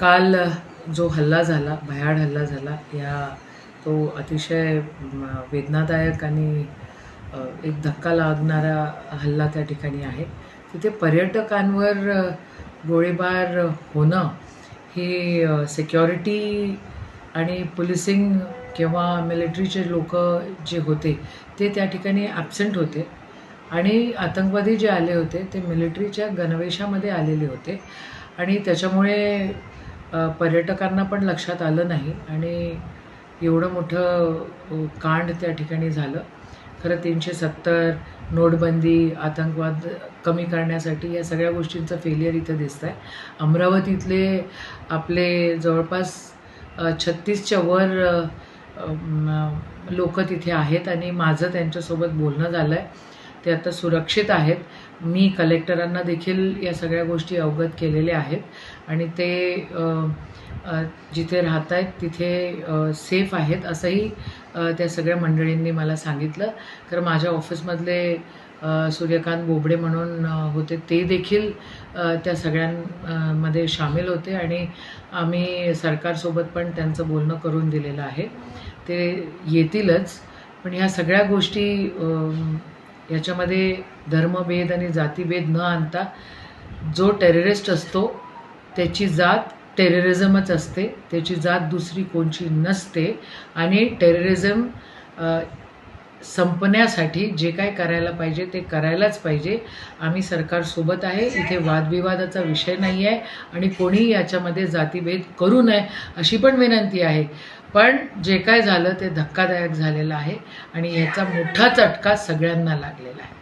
काल जो हल्ला झाला भयाड हल्ला झाला या तो अतिशय वेदनादायक आणि एक धक्का लागणारा हल्ला त्या ठिकाणी आहे. तिथे पर्यटकांवर गोळीबार होणं हे सिक्युरिटी आणि पोलिसिंग किंवा मिलिटरीचे लोक जे होते ते त्या ठिकाणी ॲबसेंट होते. आणि आतंकवादी जे आले होते ते मिलिटरीच्या गणवेशामध्ये आलेले होते. आणि त्याच्यामुळे पर्यटकांना पण लक्षात आलं नाही आणि एवढं मोठं कांड त्या ठिकाणी झालं. खरं तीनशे सत्तर नोटबंदी आतंकवाद कमी करण्यासाठी या सगळ्या गोष्टींचं फेलियर इथं दिसतं आहे अमरावतीतले आपले जवळपास छत्तीसच्या वर लोक तिथे आहेत आणि माझं त्यांच्यासोबत बोलणं झालं आहे ते आता सुरक्षित आहेत. मी कलेक्टरांना देखील या सगळ्या गोष्टी अवगत केलेल्या आहेत. आणि ते जिथे राहत आहेत तिथे सेफ आहेत असंही त्या सगळ्या मंडळींनी मला सांगितलं. तर माझ्या ऑफिसमधले सूर्यकांत बोबडे म्हणून होते ते देखील त्या सगळ्यांमध्ये सामील होते. आणि आम्ही सरकारसोबत पण त्यांचं बोलणं करून दिलेलं आहे. ते येतीलच. पण ह्या सगळ्या गोष्टी याच्यामध्ये धर्मभेद आणि जातीभेद न आणता जो टेररिस्ट असतो त्याची जात टेररिझमच असते. त्याची जात दुसरी कोणची नसते. आणि टेररिझम संपण्यासाठी जे काय करायला पाहिजे ते करायलाच पाहिजे. आम्ही सरकारसोबत आहे इथे वादविवादाचा विषय नाही आहे आणि कोणीही याच्यामध्ये जातीभेद करू नये अशी पण विनंती आहे. पण जे काय झालं ते धक्कादायक झालेलं आहे आणि याचा मोठा चटका सगळ्यांना लागलेला आहे.